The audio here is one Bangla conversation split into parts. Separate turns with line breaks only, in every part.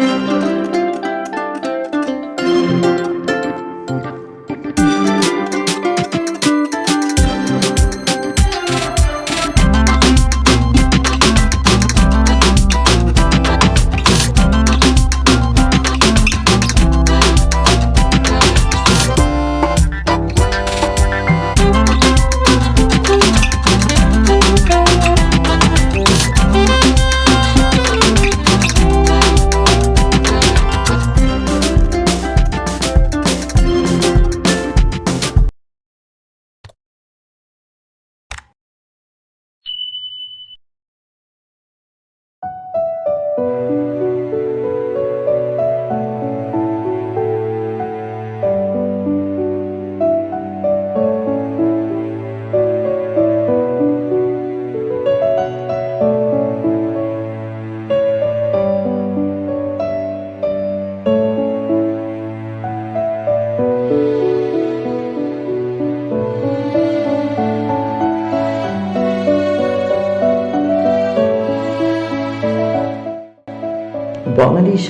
বাঙালির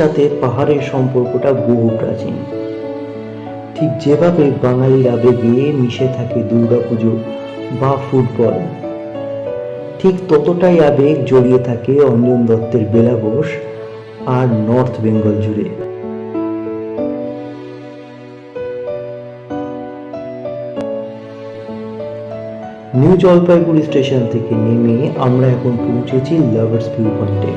সাথে পাহাড়ের সম্পর্কটা বহু প্রাচীন। ঠিক যেভাবে বাঙালির আবেগে মিশে থাকে দুর্গাপুজো বা ফুটবল, ঠিক ততটাই আবেগ জড়িয়ে থাকে অঞ্জন দত্তের বেলাবোস আর নর্থ বেঙ্গল জুড়ে। নিউ জলপাইগুড়ি স্টেশন থেকে নেমে আমরা এখন পৌঁছেছি লাভার্স ভিউ পয়েন্টে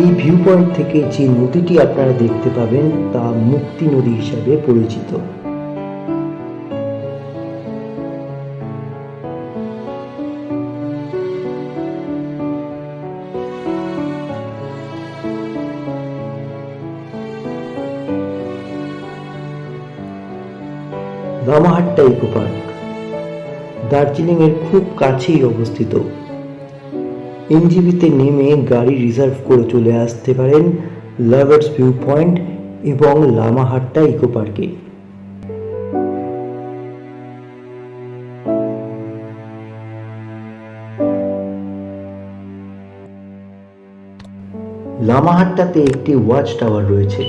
এই ভিউ পয়েন্ট থেকে যে নদীটি আপনারা দেখতে পাবেন তা মুক্তি নদী হিসাবে পরিচিত। রামাহাট্টা ইকো পার্ক দার্জিলিং এর খুব কাছেই অবস্থিত। এনজিবিতে নেমে গাড়ি রিজার্ভ করে চলে আসতে পারেন লাভার্স ভিউ পয়েন্ট এবং লামাহাট্টা ইকো পার্কে। লামাহাট্টাতে একটি ওয়াচ টাওয়ার রয়েছে।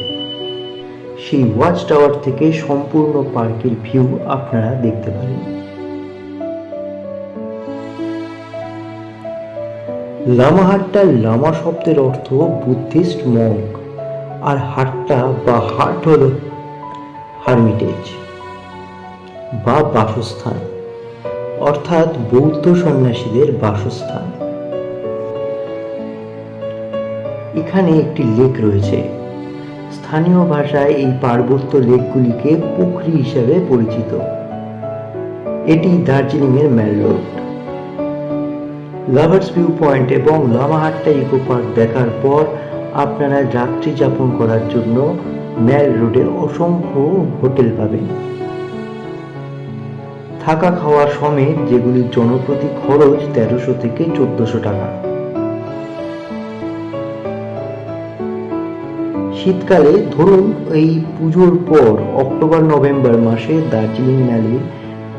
সেই ওয়াচ টাওয়ার থেকে সম্পূর্ণ পার্কের ভিউ আপনারা দেখতে পারেন। লামাহাট্টার লামা শব্দের অর্থ বুদ্ধিস্ট মঙ্ক আর হাট্টা বা হাট হল হারমিটেজ বা বাসস্থান, অর্থাৎ বৌদ্ধ সন্ন্যাসীদের বাসস্থান। এখানে একটি লেক রয়েছে। স্থানীয় ভাষায় এই পার্বত্য লেকগুলিকে পুখরি হিসাবে পরিচিত। এটি দার্জিলিংয়ের ম্যাল লাভার্স ভিউ পয়েন্ট এবং লামাহাট্টা ইকো পার্ক দেখার পর আপনারা রাত্রি যাপন করার জন্য ম্যাল রোডে অসংখ্য হোটেল পাবেন। থাকা খাওয়া সমেত যেগুলির জনপ্রতি খরচ তেরোশো থেকে চোদ্দশো টাকা। শীতকালে ধরুন এই পুজোর পর অক্টোবর, নভেম্বর মাসে দার্জিলিং ম্যালির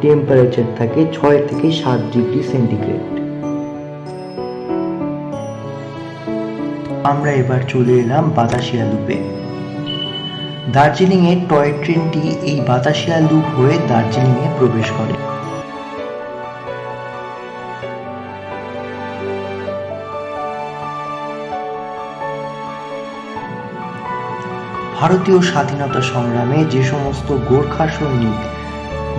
টেম্পারেচার থাকে ছয় থেকে সাত ডিগ্রি সেন্টিগ্রেড। আমরা এবার চলে এলাম বাতাসিয়া লুপে। দার্জিলিংয়ের টয় ট্রেনটি এই বাতাসিয়া লুপ হয়ে দার্জিলিংয়ে প্রবেশ করে। ভারতীয় স্বাধীনতা সংগ্রামে যে সমস্ত গোর্খা সৈনিক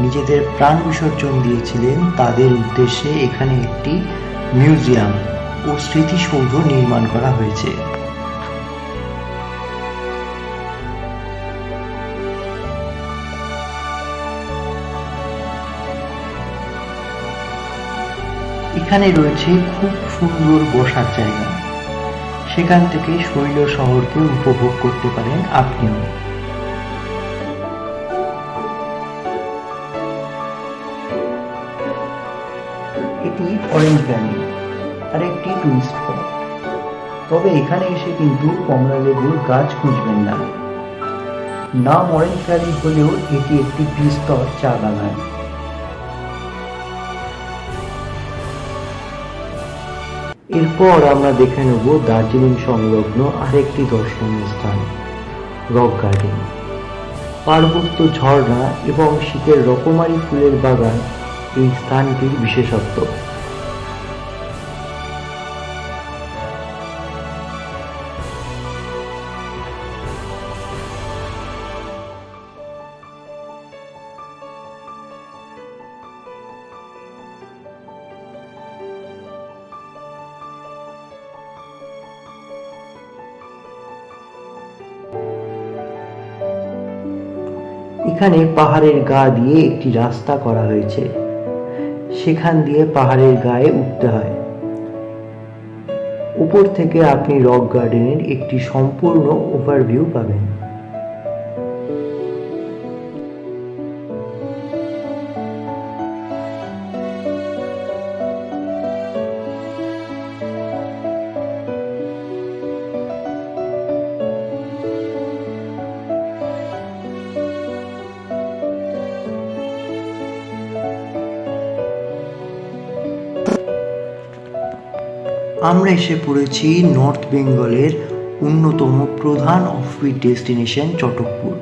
নিজেদের প্রাণ বিসর্জন দিয়েছিলেন, তাদের উদ্দেশ্যে এখানে একটি মিউজিয়াম ও স্মৃতিসৌধ নির্মাণ করা হয়েছে। এখানে রয়েছে খুব সুন্দর বসার জায়গা। সেখান থেকে শৈল শহরকে উপভোগ করতে পারেন আপনিও। এটি অরেঞ্জ ভ্যালি। আর একটি টুরিস্ট স্পট তবে এখানে এসে কিন্তু কমলা লেবুর গাছ খুঁজবেন না। নাম অরেঞ্জ ভ্যালি হলেও এটি একটি বিস্তর চা বাগান। এরপর আমরা দেখে নেব দার্জিলিং সংলগ্ন আরেকটি দর্শনীয় স্থান, রক গার্ডেন। পার্বত্য ঝর্ণা এবং শীতের রকমারি ফুলের বাগান এই স্থানটির বিশেষত্ব। এখানে পাহাড়ের গা দিয়ে একটি রাস্তা করা হয়েছে। সেখান দিয়ে পাহাড়ের গায়ে উঠতে হয়। উপর থেকে আপনি রক গার্ডেনের একটি সম্পূর্ণ ওভারভিউ পাবেন। আমরা এসে পড়েছি নর্থ বেঙ্গলের অন্যতম প্রধান অফবিট ডেস্টিনেশন চটকপুর।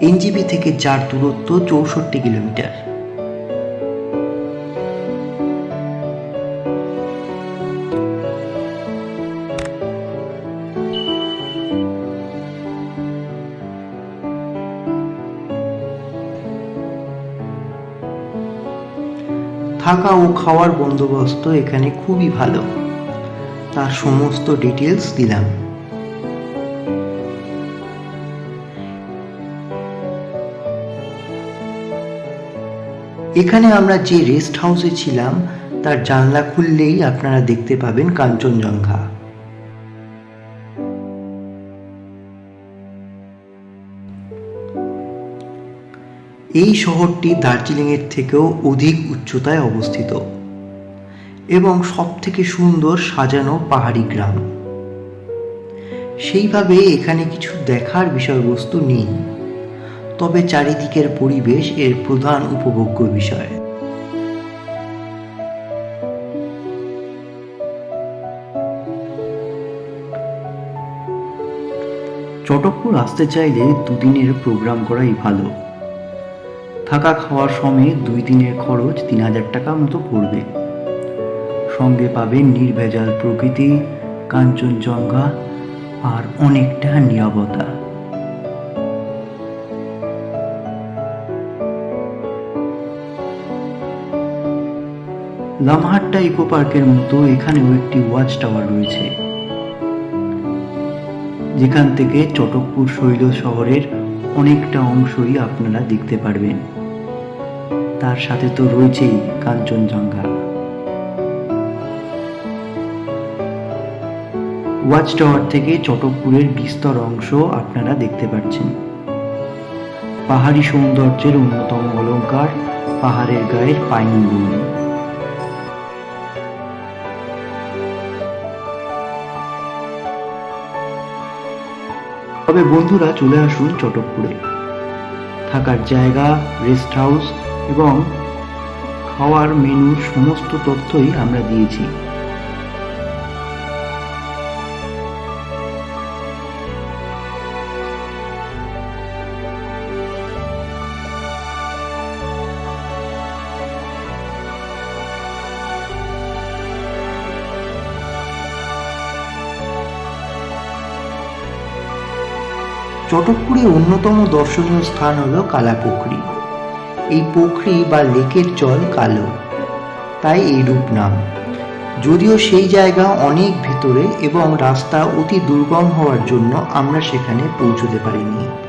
এনজিপি থেকে যার দূরত্ব চৌষট্টি কিলোমিটার। থাকা ও খাওয়ার বন্দোবস্ত এখানে খুবই ভালো। তার সমস্ত ডিটেলস দিলাম। এখানে আমরা যে রেস্ট হাউসে ছিলাম, তার জানলা খুললেই আপনারা দেখতে পাবেন কাঞ্চনজঙ্ঘা। এই শহরটি দার্জিলিংয়ের থেকেও অধিক উচ্চতায় অবস্থিত এবং সবথেকে সুন্দর সাজানো পাহাড়ি গ্রাম। সেইভাবে এখানে কিছু দেখার বিষয়বস্তু নেই, তবে চারিদিকের পরিবেশ এর প্রধান উপভোগ্য বিষয়। চটকপুর আসতে চাইলে দুদিনের প্রোগ্রাম করাই ভালো। থাকা খাওয়ার সময় দুই দিনের খরচ তিন হাজার টাকা মতো পড়বে। সঙ্গে পাবেন নির্ভেজাল প্রকৃতি, কাঞ্চনজঙ্ঘা আর অনেকটা নিরাপত্তা লামহাট্টা ইকো পার্কের মতো এখানেও একটি ওয়াচ টাওয়ার রয়েছে। যেখান থেকে চটকপুর শৈল শহরের অনেকটা অংশই আপনারা দেখতে পারবেন। তার সাথে তো রয়েছেই কাঞ্চনজঙ্ঘা। ওয়াচ টাওয়ার থেকে চটকপুরের বিস্তর অংশ আপনারা দেখতে পাচ্ছেন। পাহাড়ি সৌন্দর্যের অন্যতম অলঙ্কার পাহাড়ের গায়ের পাইন বন তবে বন্ধুরা চলে আসুন চটকপুরে। থাকার জায়গা রেস্ট হাউস এবং খাওয়ার মেনুর সমস্ত তথ্যই আমরা দিয়েছি। চটকপুরে অন্যতম দর্শনীয় স্থান হলো কালাপুকুরি। এই পুকুরি বা লেকের জল কালো। তাই এই রূপ নাম। যদিও সেই জায়গা অনেক ভেতরে এবং রাস্তা অতি দুর্গম হওয়ার জন্য আমরা সেখানে পৌঁছতে পারিনি।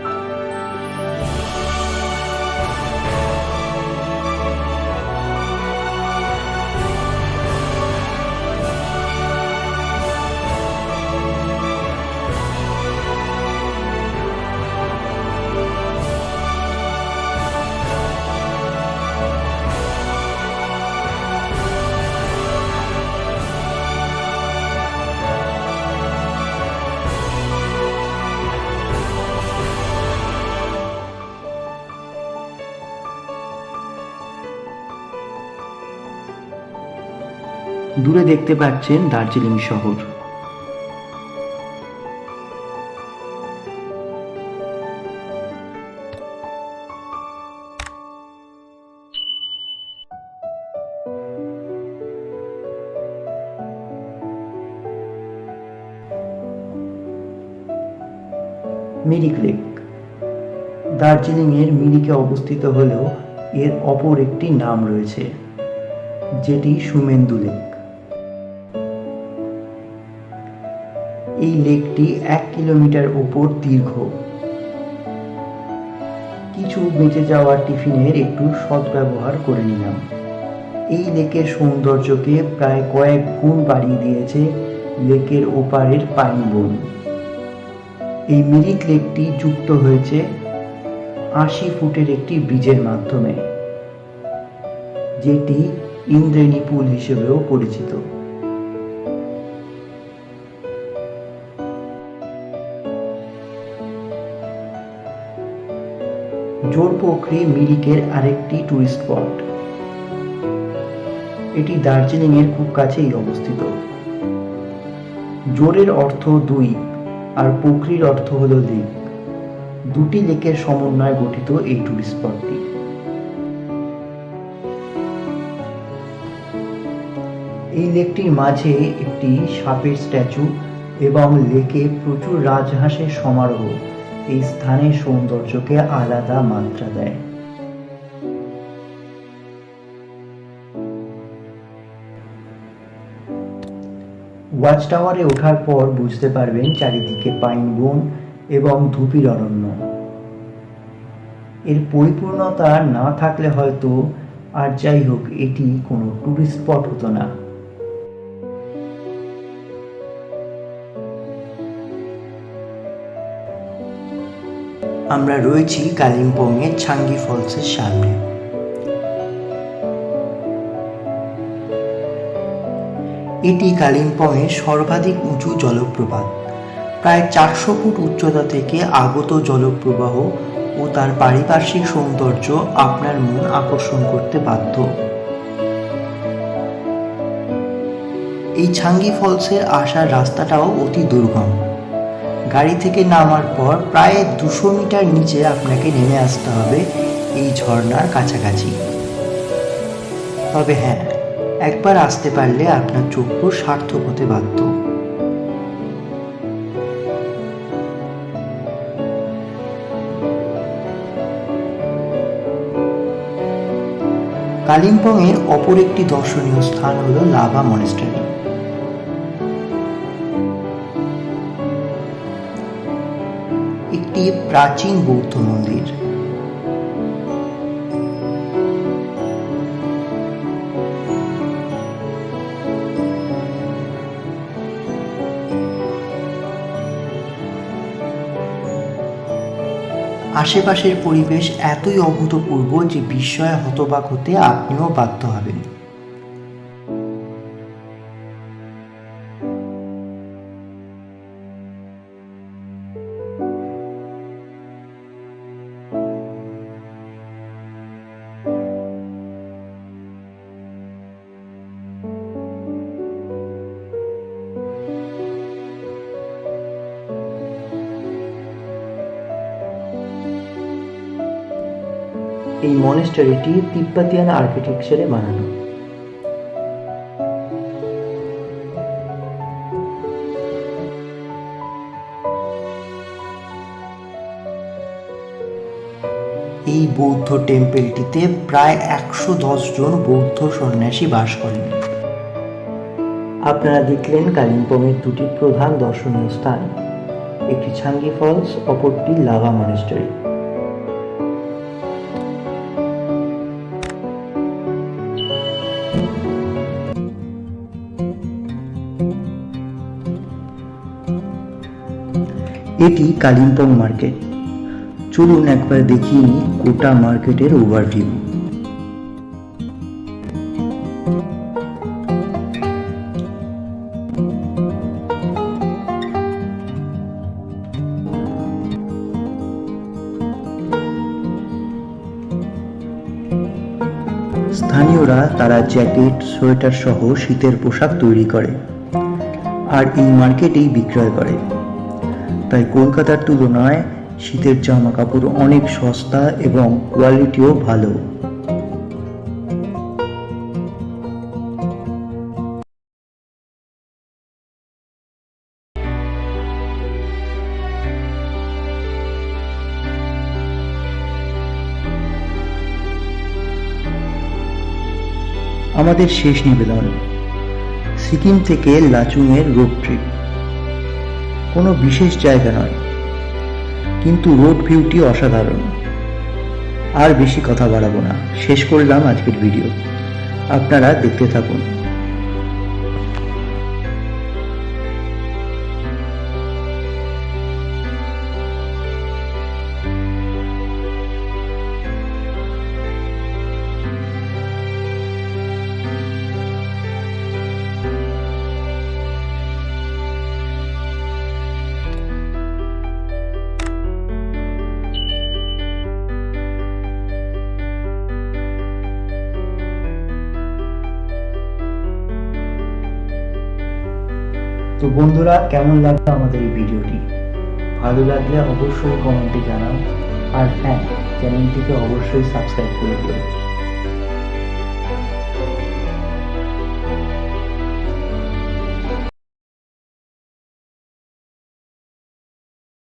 দূরে দেখতে পাচ্ছেন দার্জিলিং শহর। মিরিক লেক। দার্জিলিংয়ের মিরিকে অবস্থিত হলেও এর অপর একটি নাম রয়েছে, যেটি সুমেন্দু লেক। এই লেকটি এক কিলোমিটার উপর দীর্ঘ। কিছু বেঁচে যাওয়া টিফিনের একটু সদ্ব্যবহার করে নিলাম। এই লেকের সৌন্দর্যকে প্রায় কয়েক গুণ বাড়িয়ে দিয়েছে লেকের ওপারের পাইন বন। এই মিরিক লেকটি যুক্ত হয়েছে আশি ফুটের একটি ব্রিজের মাধ্যমে, যেটি ইন্দ্রেণী পুল হিসেবেও পরিচিত। জোরপোখরি মিরিকের আরেকটি টুরিস্ট স্পট এটি দার্জিলিং এর খুব কাছেই অবস্থিত। জোরের অর্থ দুই, আর পুখরির অর্থ হল লেক। দুটি লেকের সমন্বয়ে গঠিত এই টুরিস্ট স্পটটি এই লেকটির মাঝে একটি সাপের স্ট্যাচু এবং লেকে প্রচুর রাজহাঁসের সমারোহ। এই স্থানের সৌন্দর্যকে আলাদা মাত্রা দেয়। ওয়াচ টাওয়ারে ওঠার পর বুঝতে পারবেন চারিদিকে পাইন বন এবং ধুপির অরণ্য। এর পরিপূর্ণতা না থাকলে হয়তো, আর যাই হোক, এটি কোনো টুরিস্ট স্পট হতো না। আমরা রয়েছি কালিম্পংয়ের ছাঙ্গি ফলসের সামনে। এটি কালিম্পংয়ের সর্বাধিক উঁচু জলপ্রপাত। প্রায় চারশো ফুট উচ্চতা থেকে আগত জলপ্রবাহ ও তার পারিপার্শ্বিক সৌন্দর্য আপনার মন আকর্ষণ করতে বাধ্য। এই ছাঙ্গি ফলসের আসার রাস্তাটাও অতি দুর্গম। গাড়ি থেকে নামার পর প্রায় দুশো মিটার নিচে আপনাকে নেমে আসতে হবে এই ঝর্ণার কাছাকাছি। তবে হ্যাঁ একবার আসতে পারলে আপনার চক্ষু সার্থক হতে বাধ্য। কালিম্পংয়ের অপর একটি দর্শনীয় স্থান হল লাভা মনেস্টারি। একটি প্রাচীন বৌদ্ধ মন্দির। আশেপাশের পরিবেশ এতই অভূতপূর্ব যে বিস্ময়ে হতবাক হতে আপনিও বাধ্য হবেন। এই মনেস্টারিটি তিব্বতিয়ান আর্কিটেকচারে বানানো। এই বৌদ্ধ টেম্পেলটিতে প্রায় একশো জন বৌদ্ধ সন্ন্যাসী বাস করেন। আপনারা দেখলেন কালিম্পংয়ের দুটি প্রধান দর্শনীয় স্থান, একটি ছাঙ্গি ফলস অপরটি লাভা মনেস্টারি এটি কালিম্পং মার্কেট। চলুন একবার দেখিয়ে নিই গোটা মার্কেটের ওভারভিউ স্থানীয়রা তারা জ্যাকেট, সোয়েটার সহ শীতের পোশাক তৈরি করে, আর এই মার্কেটেই বিক্রয় করে। তাই কলকাতার তুলনায় শীতের জামা কাপড় অনেক সস্তা এবং কোয়ালিটিও ভালো। আমাদের শেষ নিবেদন। সিকিম থেকে লাচুংয়ের রোড ট্রিপ কোনো বিশেষ জায়গা নয়। কিন্তু রোড ভিউটি অসাধারণ। আর বেশি কথা বাড়াবো না। শেষ করলাম আজকের ভিডিও আপনারা দেখতে থাকুন। বন্ধুরা, কেমন লাগল আমাদের এই ভিডিওটি? ভালো লাগলে অবশ্যই কমেন্টে জানান আর হ্যাঁ চ্যানেলটিকে অবশ্যই সাবস্ক্রাইব করে দিও।